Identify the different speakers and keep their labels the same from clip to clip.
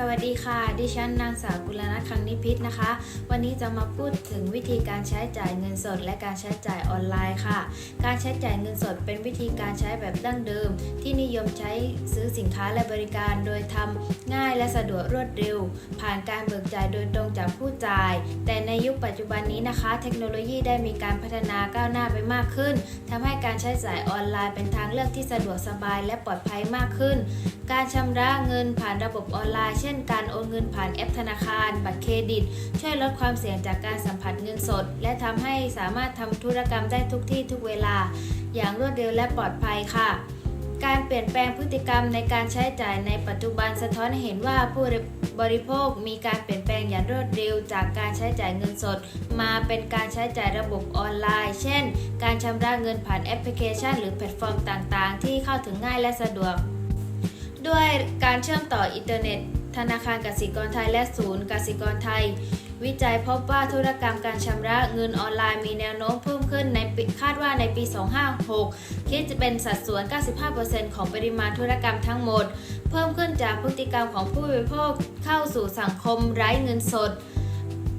Speaker 1: สวัสดีค่ะ ดิฉันนางสาวกุลนัทคังนิพิษนะคะ วันนี้จะมาพูดถึงวิธีการใช้จ่ายเงินสด และการใช้จ่ายออนไลน์ค่ะ การใช้จ่ายเงินสดเป็นวิธีการใช้แบบดั้งเดิม ที่นิยมใช้ซื้อสินค้าและบริการ โดยทำง่ายและสะดวกรวดเร็ว ผ่านการเบิกจ่ายโดยตรงจากผู้จ่าย แต่ในยุคปัจจุบันนี้นะคะ เทคโนโลยีได้มีการพัฒนาก้าวหน้าไปมากขึ้นทำให้การใช้จ่ายออนไลน์เป็นทางเลือกที่สะดวกสบายและปลอดภัยมากขึ้น การชำระเงินผ่านระบบออนไลน์ช่นการโอนเงินผ่านแอปธนาคาร บัตรเครดิต ช่วยลดความเสี่ยงจากการสัมผัสเงินสด และทำให้สามารถทำธุรกรรมได้ทุกที่ทุกเวลา อย่างรวดเร็วและปลอดภัยค่ะการเปลี่ยนแปลงพฤติกรรมในการใช้จ่ายในปัจจุบันสะท้อนเห็นว่าผู้บริโภคมีการเปลี่ยนแปลงอย่างรวดเร็วจากการใช้จ่ายเงินสด มาเป็นการใช้จ่ายระบบออนไลน์ เช่น การชำระเงินผ่านแอปพลิเคชัน หรือแพลตฟอร์มต่างๆ ที่เข้าถึงง่ายและสะดวก ด้วยการเชื่อมต่ออินเทอร์เน็ต ธนาคารกสิกรไทยและศูนย์กสิกรไทย วิจัยพบว่าธุรกรรมการชำระเงินออนไลน์มีแนวโน้มเพิ่มขึ้นในคาดว่าในปี 256 คิดจะเป็นสัดส่วน 95%ของปริมาณธุรกรรมทั้งหมด เพิ่มขึ้นจากพฤติกรรมของผู้บริโภคเข้าสู่สังคมไร้เงินสด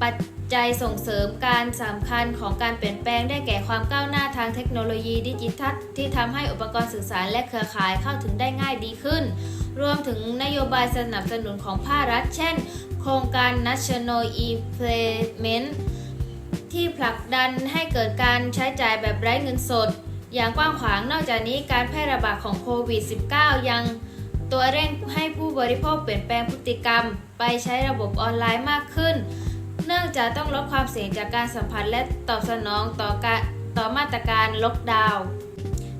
Speaker 1: ปัจ จัยส่งเสริมการสำคัญของการเปลี่ยนแปลงได้แก่ความก้าวหน้าทางเทคโนโลยีดิจิทัลที่ทำให้อุปกรณ์สื่อสารและเครือข่ายเข้าถึงได้ง่ายดีขึ้น รวมถึงนโยบายสนับสนุนของภาครัฐ เช่น โครงการ National Implement ที่ผลักดันให้เกิดการใช้จ่ายแบบไร้เงินสด อย่างกว้างขวางนอกจากนี้การแพร่ระบาดของโควิด -19 ยังตัวเร่งให้ผู้บริโภคเปลี่ยนแปลงพฤติกรรม ไปใช้ระบบออนไลน์มากขึ้น เนื่องจากต้องลดความเสี่ยงจากการสัมผัสและตอบสนองต่อการต่อมาตรการล็อกดาวน์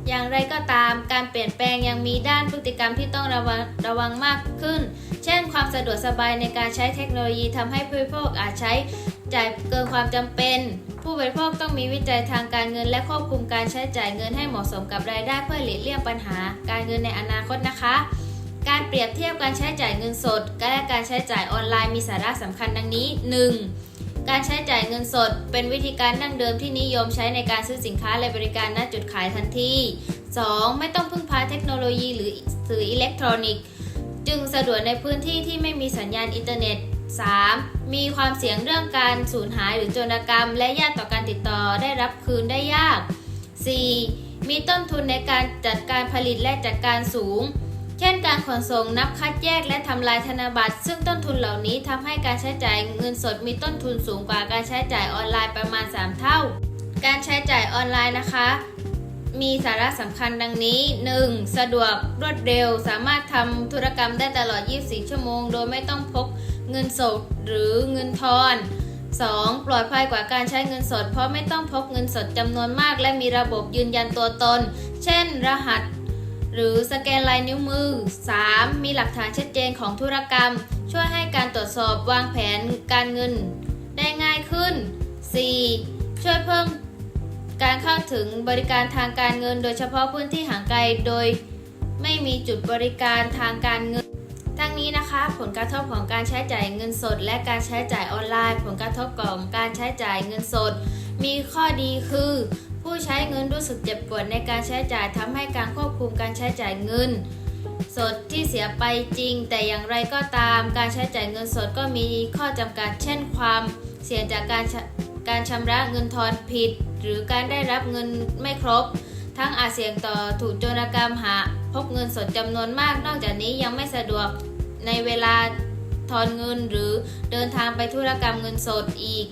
Speaker 1: อย่างไรก็ตามการเปลี่ยนแปลงยังมีด้านพฤติกรรมที่ต้องระวังระวังมากขึ้น เช่น ความสะดวกสบายในการใช้เทคโนโลยีทำให้ผู้บริโภคอาจใช้จ่ายเกินความจำเป็น ผู้บริโภคต้องมีวิจัยทางการเงิน และควบคุมการใช้จ่ายเงินให้เหมาะสมกับรายได้เพื่อหลีกเลี่ยงปัญหา การเงินในอนาคตนะคะ การเปรียบเทียบการใช้จ่ายเงินสด การใช้จ่ายออนไลน์มีสาระสำคัญดังนี้ 1. การใช้จ่ายเงินสด เป็นวิธีการดั้งเดิมที่นิยมใช้ในการซื้อสินค้าและบริการณจุดขายทันที 2. ไม่ต้องพึ่งพาเทคโนโลยีหรือสื่ออิเล็กทรอนิกส์ จึงสะดวกในพื้นที่ที่ไม่มีสัญญาณอินเทอร์เน็ต 3. มีความเสี่ยงเรื่องการสูญหายหรือโจรกรรม และยากต่อการติดต่อได้รับคืนได้ยาก 4. มีต้นทุนในการจัดการผลิตและจัดการสูง เช่นการขนส่งนับคัดแยกและทำลายธนบัตร ซึ่งต้นทุนเหล่านี้ทำให้การใช้จ่ายเงินสดมีต้นทุนสูงกว่าการใช้จ่ายออนไลน์ประมาณ 3 เท่า การใช้จ่ายออนไลน์นะคะ มีสาระสำคัญดังนี้ 1. สะดวกรวดเร็ว สามารถทำธุรกรรมได้ตลอด 24 ชั่วโมง โดยไม่ต้องพกเงินสดหรือเงินทอน 2. ปลอดภัยกว่าการใช้เงินสด เพราะไม่ต้องพกเงินสดจำนวนมาก และมีระบบยืนยันตัวตน เช่น รหัส หรือสแกนลายนิ้วมือ 3. มีหลักฐานชัดเจนของธุรกรรม ช่วยให้การตรวจสอบวางแผนการเงิน ได้ง่ายขึ้น 4. ช่วยเพิ่มการเข้าถึงบริการทางการเงิน โดยเฉพาะพื้นที่ห่างไกลโดย ไม่มีจุดบริการทางการเงิน ทั้งนี้นะคะผลกระทบของการใช้จ่ายเงินสด และการใช้จ่ายออนไลน์ ผลกระทบของการใช้จ่ายเงินสด มีข้อดีคือ ผู้ใช้เงินรู้สึกเจ็บปวดในการใช้จ่ายทำให้การควบคุมการใช้จ่ายเงิน สดที่เสียไปจริง แต่อย่างไรก็ตามการใช้จ่ายเงินสดก็มีข้อจำกัด เช่นความเสี่ยงจากการการชำระเงินทอนผิด หรือการได้รับเงินไม่ครบ ทั้งอาจเสี่ยงต่อถูกโจรกรรมหาพบเงินสดจำนวนมาก นอกจากนี้ยังไม่สะดวกในเวลาถอนเงินหรือเดินทางไปธุรกรรมเงินสดอีก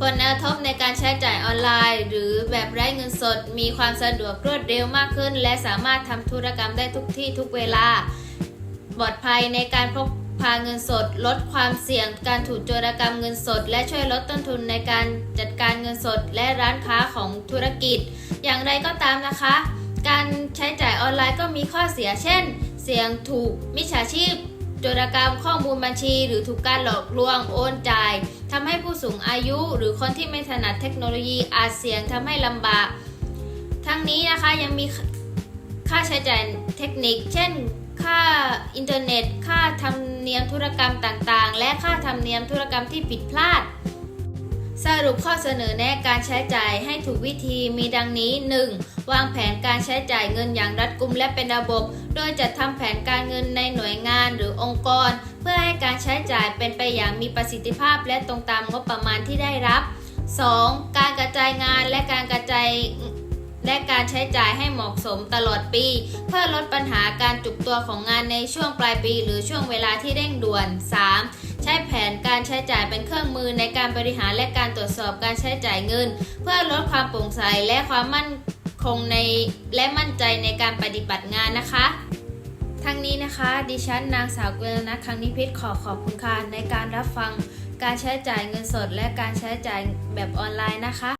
Speaker 1: ผลกระทบในการใช้จ่ายออนไลน์ หรือแบบไร้เงินสด มีความสะดวกรวดเร็วมากขึ้น และสามารถทำธุรกรรมได้ทุกที่ทุกเวลา ปลอดภัยในการพกพาเงินสด ลดความเสี่ยงการถูกโจรกรรมเงินสด และช่วยลดต้นทุนในการจัดการเงินสด และร้านค้าของธุรกิจ อย่างไรก็ตามนะคะ การใช้จ่ายออนไลน์ก็มีข้อเสียเช่น เสี่ยงถูกมิจฉาชีพ โจรกรรมข้อมูลบัญชี หรือถูกการหลอกลวงโอนจ่ายำให้ผู้สูงอายุ หรือคนที่ไม่ถนัดเทคโนโลยีอาจเสี่ยงทำให้ลำบาก ทั้งนี้นะคะยังมีค่าใช้จ่ายเทคนิค เช่น ค่าอินเทอร์เน็ต ค่าธรรมเนียมธุรกรรมต่างๆ และค่าธรรมเนียมธุรกรรมที่ผิดพลาด สรุปข้อเสนอแนะการใช้จ่ายให้ถูกวิธีมีดังนี้ 1. วางแผนการใช้จ่ายเงินอย่างรัดกุมและเป็นระบบ โดยจัดทำแผนการเงินในหน่วยงานหรือองค์กร เพื่อให้การใช้จ่ายเป็นไปอย่างมีประสิทธิภาพและตรงตามงบประมาณที่ได้รับ 2. การกระจายงานและการกระจายและการใช้จ่ายให้เหมาะสมตลอดปี เพื่อลดปัญหาการจุกตัวของงานในช่วงปลายปี หรือช่วงเวลาที่เร่งด่วน 3. ช้แผนการใช้จ่ายเป็นเครื่องมือในการบริหารและการตรวจสอบการใช้จ่ายเงิน เพื่อลดความโปร่งใสและความมั่นคงในและมั่นใจในการปฏิบัติงานนะคะทั้งนี้นะคะดิฉันนางสาวกุลนัทครั้งนิพิษขอขอบคุณค่ะในการรับฟังการใช้จ่ายเงินสด และการใช้จ่ายแบบออนไลน์นะคะ